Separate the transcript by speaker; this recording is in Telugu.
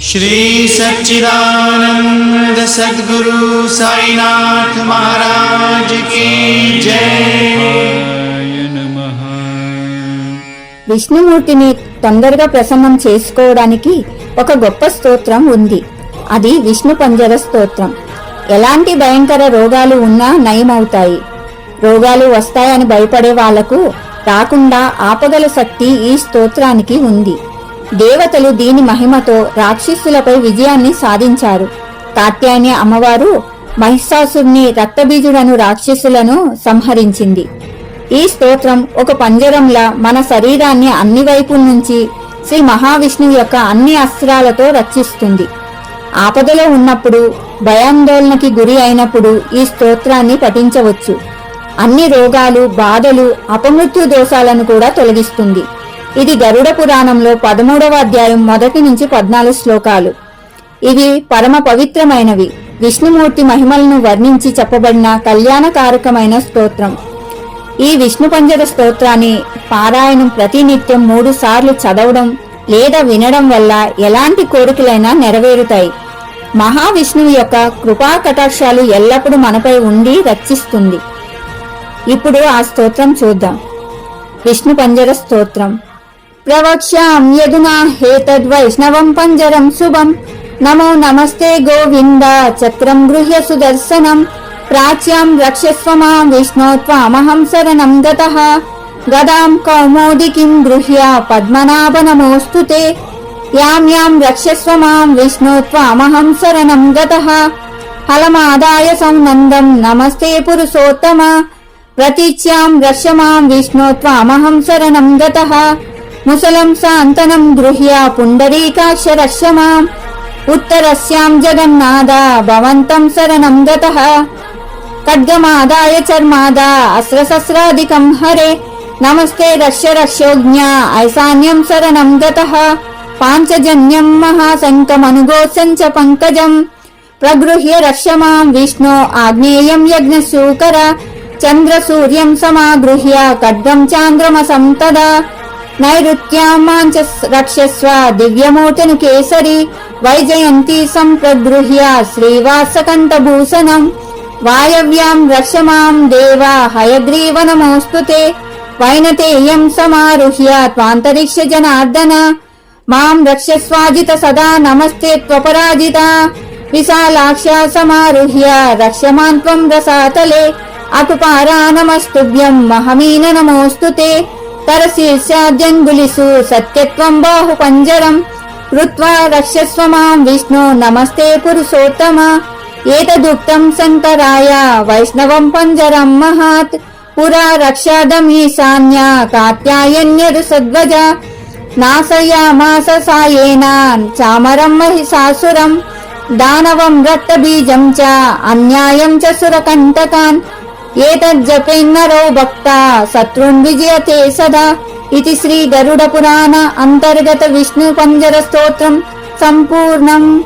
Speaker 1: श्री सच्चिदानंद सद्गुरु साईनाथ महाराज की जय नमः
Speaker 2: విష్ణుమూర్తిని తొందరగా ప్రసన్నం చేసుకోవడానికి ఒక గొప్ప స్తోత్రం ఉంది అది విష్ణు పంజర స్తోత్రం ఎలాంటి భయంకర రోగాలు ఉన్నా నయమవుతాయి రోగాలు వస్తాయని భయపడే వాళ్లకు రాకుండా ఆపగల శక్తి ఈ స్తోత్రానికి ఉంది దేవతలు దీని మహిమతో రాక్షసులపై విజయాన్ని సాధించారు. కాత్యాయని అమ్మవారు మహిషాసుర్ని రక్తబీజుడను రాక్షసులను సంహరించింది. ఈ స్తోత్రం ఒక పంజరంలా మన శరీరాన్ని అన్ని వైపుల నుంచి శ్రీ మహావిష్ణువు యొక్క అన్ని అస్త్రాలతో రక్షిస్తుంది. ఆపదలో ఉన్నప్పుడు భయాందోళనకి గురి అయినప్పుడు ఈ స్తోత్రాన్ని పఠించవచ్చు. అన్ని రోగాలు బాధలు అపమృత్యు దోషాలను కూడా తొలగిస్తుంది. ఇది గరుడ పురాణంలో పదమూడవ అధ్యాయం మొదటి నుంచి పద్నాలుగు శ్లోకాలు. ఇవి పరమ పవిత్రమైనవి. విష్ణుమూర్తి మహిమలను వర్ణించి చెప్పబడిన కళ్యాణకారకమైన స్తోత్రం. ఈ విష్ణు పంజర స్తోత్రాన్ని పారాయణం ప్రతినిత్యం మూడు సార్లు చదవడం లేదా వినడం వల్ల ఎలాంటి కోరికలైనా నెరవేరుతాయి. మహావిష్ణువు యొక్క కృపా కటాక్షాలు ఎల్లప్పుడూ మనపై ఉండి రక్షిస్తుంది. ఇప్పుడు ఆ స్తోత్రం చూద్దాం. విష్ణు పంజర స్తోత్రం. प्रवक्ष्याम् यदुना हेतद्वैष्णवम् पञ्जरम् शुभम् नमो नमस्ते गोविन्द चक्रम् गृह्य सुदर्शनम् प्राच्याम् रक्षस्व मां विष्णो त्वामहम् शरणम् गतः गदाम् कौमोदिकीम् गृह्य पद्मनाभ नमोऽस्तु ते याम् याम् रक्षस्व मां विष्णो त्वामहम् शरणम् गतः फलमादाय सौनन्दम् नमस्ते पुरुषोत्तम प्रतीच्याम् रक्ष माम् विष्णो त्वामहम् शरणम् गतः ముసలం సాంతనం గృహ్య పుండరీకాక్ష రక్ష మాం ఉత్తరస్యాం జగన్నాథ భవంతం శరణం గతః ఖడ్గమాదాయ చర్మాదా అస్త్రశస్త్రాధికం హరే నమస్తే రక్ష రక్షోజ్ఞ ఐశాన్యం శరణం గతః పాంచజన్యం మహాశంకమనుగోత్సం చ పంకజం ప్రగృహ్య రక్ష మాం విష్ణో ఆగ్నేయం యజ్ఞశూకర చంద్ర సూర్యం సమాగృహ్య ఖడ్గం నైరుత్యామాంచ రక్షస్వ దివ్యమూర్తిని కేసరి వైజయంతి సంప్రగృహ్య శ్రీవాసకంఠ భూషణం వాయవ్యాం రక్షమాం దేవ హయగ్రీవనమోస్తు వైనతేయం సమారుహ్య త్వాంతరిక్ష జనార్దన మాం రక్షస్వాజిత సదా నమస్తే త్వపరాజిత విశాలాక్ష సమారుహ్య రక్షమాన్ త్వం రసాతలే అకుపారా నమస్తుభ్యం మహమీన నమోస్తు తే తరశీర్షాద్యంగులిషు సత్యత్వం బాహు పంజరం కృత్వా రక్షస్వ మాం విష్ణు నమస్తే పురుషోత్తమ ఏతదుక్తం శంకరాయ వైష్ణవం పంజరం మహాత్ పురా రక్షాదమీశాన్య కాత్యాయన్యరు సద్వజ నాశయామాస సాయేన చామరం మహిషాసురం దానవం రక్తబీజం చ అన్యాయం చ సురకంటకాన్ ఏతజ్జపేన్నరో భక్త శత్రున్ విజయతే సదా. ఇది శ్రీ గరుడ పురాణ అంతర్గత విష్ణు పంజర స్తోత్రం. సంపూర్ణం.